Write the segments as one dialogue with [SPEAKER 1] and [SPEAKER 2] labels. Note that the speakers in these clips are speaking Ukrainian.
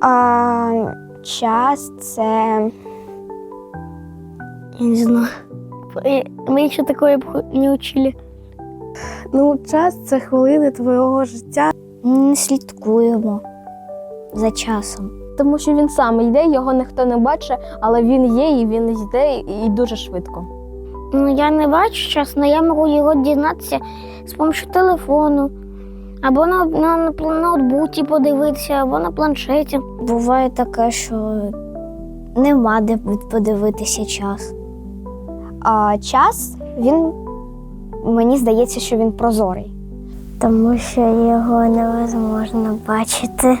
[SPEAKER 1] А час це.
[SPEAKER 2] Я не знаю. Мы еще такое б не учили.
[SPEAKER 3] Ну, час це хвилини твого життя.
[SPEAKER 1] Не слідкуємо за часом.
[SPEAKER 4] Тому що він сам йде, його ніхто не бачить, але він є і він йде і дуже швидко.
[SPEAKER 2] Ну, я не бачу час, але я можу його дізнатися з допомогою телефону. Або на, на, на ноутбуці подивитися, або на планшеті.
[SPEAKER 1] Буває таке, що нема де подивитися час. А час, він мені здається, що він прозорий.
[SPEAKER 2] Тому що його невозможно бачити.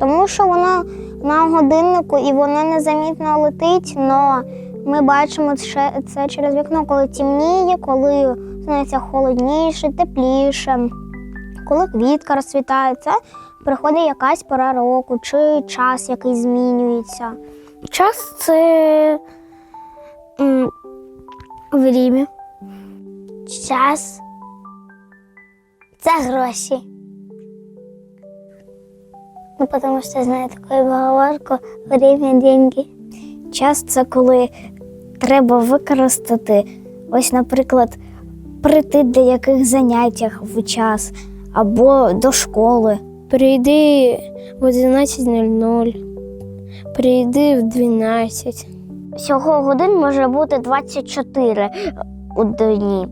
[SPEAKER 1] Тому що воно на годиннику і воно незамітно летить, але ми бачимо це, через вікно, коли темніє, коли становиться холодніше, тепліше, коли квітка розцвітає. Це приходить якась пора року чи час, який змінюється.
[SPEAKER 2] Час це время.
[SPEAKER 1] Час це гроші.
[SPEAKER 2] Ну, тому що знаю таку поговорку время деньги.
[SPEAKER 1] Час це коли треба використати, ось, наприклад, прийти до яких заняттях в час або до школи.
[SPEAKER 2] Прийди в 11.00, прийди в 12.
[SPEAKER 1] Всього годин може бути 24 у дні.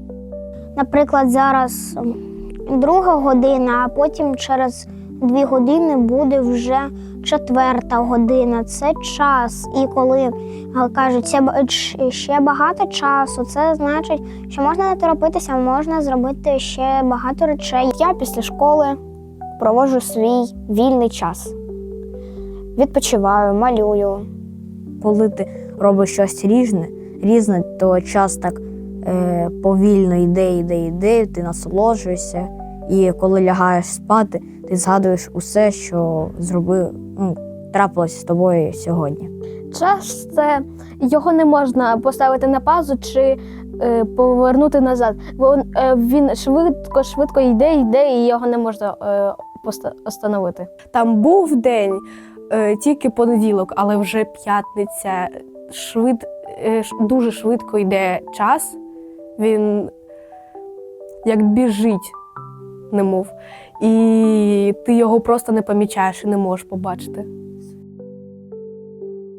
[SPEAKER 1] Наприклад, зараз друга година, а потім через дві години буде вже четверта година. Це час. І коли кажуть, «Це ще багато часу, це значить, що можна не торопитися, можна зробити ще багато речей. Я після школи проводжу свій вільний час. Відпочиваю, малюю,
[SPEAKER 5] коли ти робиш щось різне, різне, то час так е, повільно йде, йде, йде, ти насолоджуєшся. І коли лягаєш спати, ти згадуєш усе, що зробив, ну, трапилось з тобою сьогодні.
[SPEAKER 4] Час це його не можна поставити на паузу чи е, повернути назад. Бо е, він швидко, швидко йде, йде, і його не можна е, поста- остановити.
[SPEAKER 3] Там був день, е, тільки понеділок, але вже п'ятниця. Швид, е, дуже швидко йде час. Він як біжить, немов. І ти його просто не помічаєш і не можеш побачити.